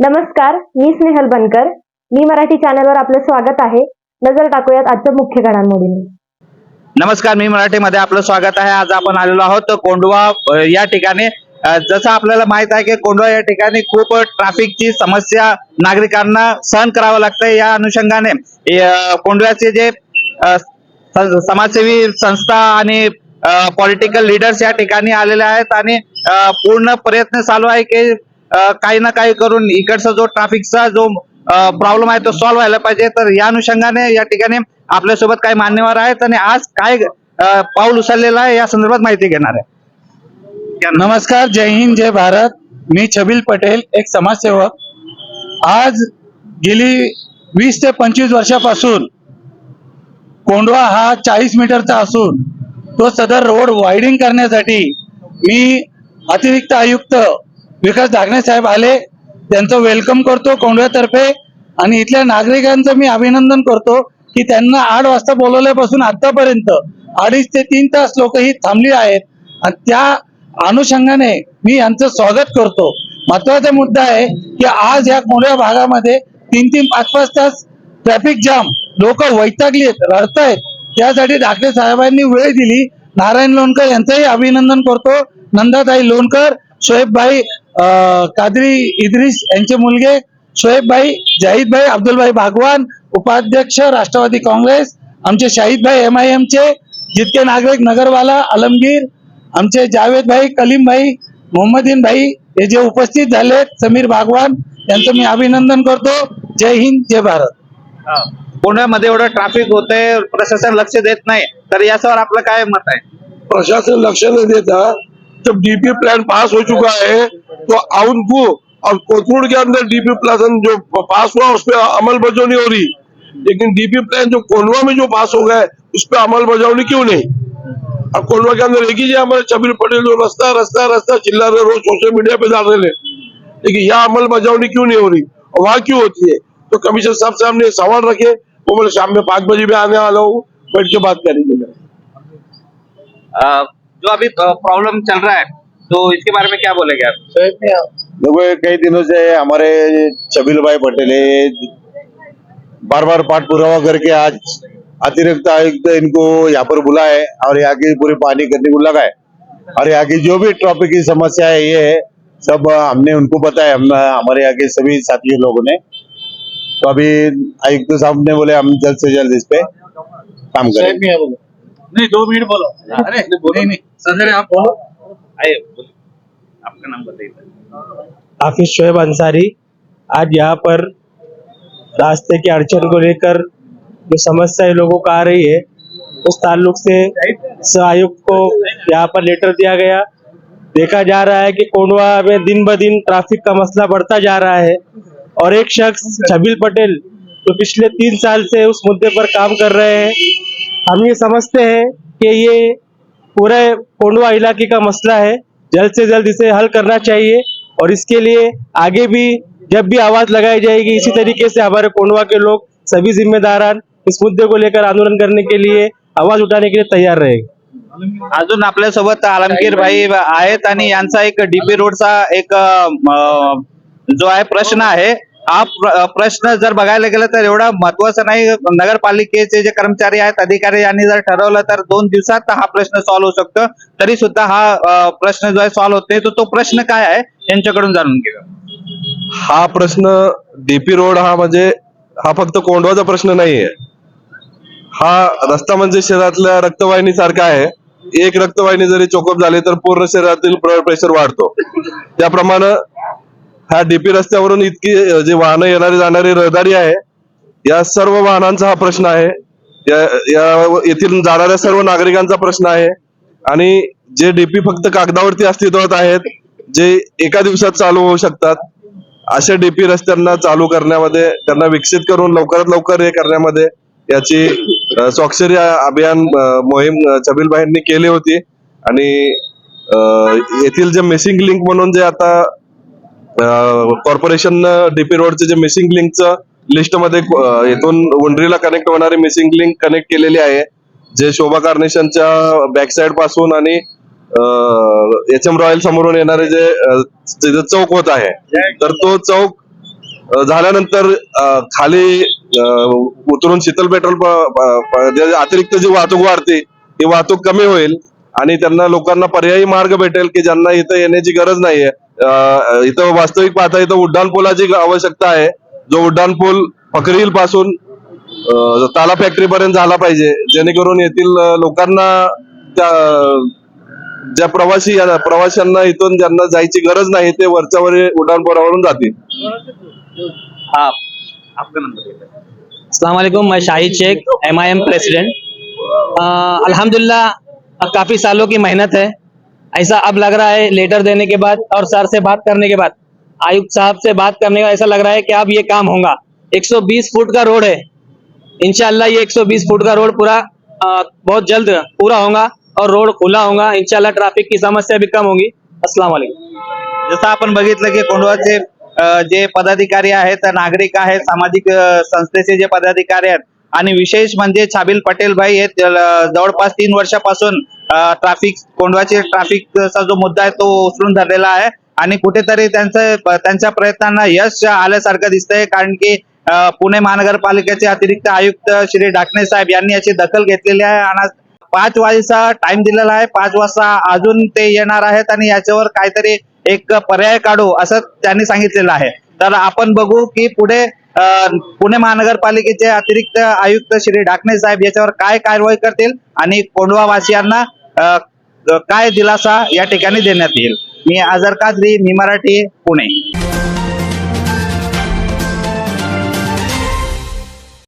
नमस्कार मी स्नेहल बनकर. मी मराठी चॅनलवर आपलं स्वागत आहे. नजर टाकूयात आजच्या मुख्य घडामोडींनी. नमस्कार मी मराठीमध्ये आपलं स्वागत आहे. आज आपण आलेलो आहोत कोंडवा या ठिकाणी. जसं आपल्याला माहीत आहे की कोंडवा या ठिकाणी खूप ट्रॅफिकची समस्या नागरिकांना सहन करावं लागतं या अनुषंगाने कोंडव्याचे जे समाजसेवी संस्था आणि पॉलिटिकल लीडर्स या ठिकाणी आलेले आहेत आणि पूर्ण प्रयत्न चालू आहे की काही ना काही करून इकडचा जो ट्रॅफिकचा जो प्रॉब्लेम आहे तो सॉल्व्ह व्हायला पाहिजे. तर या अनुषंगाने या ठिकाणी आपल्यासोबत काही मान्यवर आहेत आणि आज काय पाऊल उचललेला आहे या संदर्भात माहिती घेणार आहे. नमस्कार जय हिंद जय भारत. मी छबिल पटेल एक समाजसेवक. आज गेली वीस ते पंचवीस वर्षापासून कोंडवा हा चाळीस मीटरचा असून तो सदर रोड वायडिंग करण्यासाठी मी अतिरिक्त आयुक्त विकास दागणे साहेब आले त्यांचं वेलकम करतो कोंडव्यातर्फे. आणि इथल्या नागरिकांचं मी अभिनंदन करतो की त्यांना आठ वाजता बोलवल्यापासून आतापर्यंत अडीच ते तीन तास लोक ही थांबली आहेत. आणि त्या अनुषंगाने मी यांचं स्वागत करतो. महत्त्वाचा मुद्दा आहे की आज या कोंडव्या भागामध्ये तीन तीन पाच पाच तास ट्रॅफिक जाम लोक वैतागली आहेत रडतायत. त्यासाठी ठाकरे साहेबांनी वेळ दिली. नारायण लोणकर यांचंही अभिनंदन करतो. नंदाताई लोणकर शोएबभाई कादरी इद्रिस यांचे मुलगे शोएबभाई जाहीदभाई अब्दुलभाई भागवान उपाध्यक्ष राष्ट्रवादी काँग्रेस आमचे शाहिदभाई एम आय चे जितके नागरिक नगरवाला अलमगीर आमचे जावेदभाई कलीमभाई मोहम्मदीन भाई हे जे उपस्थित झाले समीर भागवान यांचं मी अभिनंदन करतो. जय हिंद जय भारत. कोंडव्यामध्ये एवढं ट्रॅफिक होतंय प्रशासन लक्ष देत नाही तर याच्यावर आपलं काय मत आहे? प्रशासन लक्ष्य नहीं देता जब डीपी प्लान पास हो चुका है तो उनको अब कोथरूड के अंदर डीपी प्लान जो पास हुआ, उस पर अमल बजौनी हो रही। लेकिन डीपी प्लान जो कोंडवा में जो पास हो गया, उस पर अमल बजौनी क्यों नहीं? अब कोंडवा के अंदर एक ही हमारे छबीर पटेल जो रास्ता रास्ता रास्ता, चिल्ला रहे, रोज सोशल मीडिया पे डाल रहे हैं। लेकिन यहाँ अमल बजावनी क्यों नहीं हो रही? और वहाँ क्यों होती है? तो कमिश्नर साहब से हमने सवाल रखे, वो बोले, शाम में पाँच बजे भी आने वाला हूँ, बैठ के बात करेंगे जो अभी प्रॉब्लम चल रहा है तो इसके बारे में क्या बोलेंगे आप? देखो कई दिनों से हमारे छबील भाई पटेल बार बार पाठ पुरावा करके आज अतिरिक्त आयुक्त इनको यहाँ पर बुलाए और यहाँ की पूरी पानी करने को लगाए और यहाँ की जो भी ट्रैफ़िक की समस्या है ये है सब हमने उनको बताया हम हमारे यहाँ के सभी साथियों लोगों ने। तो अभी आयुक्त साहब ने बोले हम जल्द से जल्द इस पे काम करें नहीं दो मिनट बोलो। अरे नहीं नहीं सदर आप बोलो। आइए आपका नाम बताइए। हाफिज शोएब अंसारी आज यहाँ पर रास्ते की अड़चन को लेकर जो समस्याएँ लोगों को आ रही है उस ताल्लुक से सह आयुक्त को यहाँ पर लेटर दिया गया। देखा जा रहा है कि कोंडवा में दिन ब दिन ट्रैफ़िक का मसला बढ़ता जा रहा है और एक शख्स छबील पटेल जो तो पिछले तीन साल से उस मुद्दे पर काम कर रहे हैं हम ये समझते हैं कि ये पूरे कोंडवा इलाके का मसला है। जल्द से जल्द इसे हल करना चाहिए और इसके लिए आगे भी जब भी आवाज लगाई जाएगी इसी तरीके से हमारे कोंडवा के लोग सभी जिम्मेदारान इस मुद्दे को लेकर आंदोलन करने के लिए आवाज उठाने के लिए तैयार रहेगा। अजून आपल्यासोबत आलमगीर भाई आहेत आणि यांचा एक डीपी रोडचा एक जो आहे प्रश्न आहे. हा प्रश्न जर बघायला गेलं तर एवढा महत्त्वाचा नाही. नगरपालिकेचे जे कर्मचारी आहेत अधिकारी यांनी जर ठरवलं तर दोन दिवसात हा प्रश्न सॉल्व्ह होऊ शकतो. तरी सुद्धा हा प्रश्न जो आहे सॉल्व्ह होते तर तो प्रश्न काय आहे यांच्याकडून जाणून घेऊया. हा प्रश्न डीपी रोड हा म्हणजे हा फक्त कोंडवाचा प्रश्न नाहीये. हा रस्ता म्हणजे शहरातल्या रक्तवाहिनी सारखा आहे. एक रक्तवाहिनी जरी चोकअप झाली तर पूर्ण शरीरातील ब्लड प्रेशर वाढतो. त्याप्रमाणे ह्या डीपी रस्त्यावरून इतकी जे वाहन वाहनं येणारी जाणारी रहदारी आहे या सर्व वाहनांचा हा प्रश्न आहे. या येथील जाणाऱ्या सर्व नागरिकांचा प्रश्न आहे. आणि जे डीपी फक्त कागदावरती अस्तित्वात आहेत जे एका दिवसात चालू होऊ शकतात अशा डीपी रस्त्यांना चालू करण्यामध्ये त्यांना विकसित करून लवकरात लवकर हे करण्यामध्ये याची स्वाक्षरी अभियान मोहीम अ, छबीलबाईंनी केली होती. आणि येथील जे मिसिंग लिंक म्हणून जे आता कॉर्पोरेशन डीपी रोडचे जे मिसिंग लिंकचं लिस्टमध्ये मध्ये इथून उंडरीला कनेक्ट होणारी मिसिंग लिंक कनेक्ट केलेली आहे. जे शोभा कार्नेशनच्या बॅक साइडपासून आणि एच एम रॉयल समोरून येणारे जे चौक होत आहे. तर तो चौक झाल्यानंतर खाली उतरून शीतल पेट्रोल अतिरिक्त जी वाहतूक वाढते ही वाहतूक कमी होईल आणि त्यांना लोकांना पर्यायी मार्ग भेटेल की ज्यांना इथं येण्याची गरज नाहीये. इथं वास्तविक पाहता इथं उड्डाण पुलाची आवश्यकता आहे. जो उड्डाण पूल फकरील पासून ताला फॅक्टरी पर्यंत झाला पाहिजे. जेणेकरून येथील लोकांना त्या ज्या प्रवासी प्रवाशांना इथून ज्यांना जायची गरज नाही ते वरच्या वर उड्डाणपुलावरून जातील. हा वालेकुम मैं Shahid Shaikh M I M president अल्हम्दुलिल्लाह काफ़ी सालों की मेहनत है। ऐसा अब लग रहा है लेटर देने के बाद और सर से बात करने के बाद, आयुक्त साहब से बात करने का ऐसा लग रहा है कि अब ये काम होगा। 120 फुट का रोड है। इंशाल्लाह ये 120 फुट का रोड पूरा बहुत जल्द पूरा होगा और रोड खुला होगा। इनशाला ट्रैफ़िक की समस्या भी कम होगी। वालेकुम। जसं आपण बघितलं की जे पदाधिकारी आहेत, नागरिक आहेत, सामाजिक संस्थेचे जे पदाधिकारी आहेत आणि विशेष म्हणजे छाबील पटेल भाई हे जवळपास तीन वर्षापासून ट्राफिक कोंडवाचे ट्राफिकचा जो मुद्दा आहे तो उचलून धरलेला आहे. आणि कुठेतरी त्यांचं त्यांच्या प्रयत्नांना यश आल्यासारखं दिसतंय कारण की पुणे महानगरपालिकेचे अतिरिक्त आयुक्त श्री डाकणे साहेब यांनी याची दखल घेतलेली आहे. आणि पाच वाजेचा टाइम दिलेला आहे. पाच वाजता अजून ते येणार आहेत आणि याच्यावर काहीतरी एक पर्याय काढू असं त्यांनी सांगितलेलं आहे. तर आपण बघू की पुढे पुणे महानगरपालिकेचे अतिरिक्त आयुक्त श्री डाकणे साहेब याच्यावर काय कारवाई करतील आणि कोंडवा वासियांना काय दिलासा या ठिकाणी देण्यात येईल. मी आझर कादरी मी मराठी पुणे.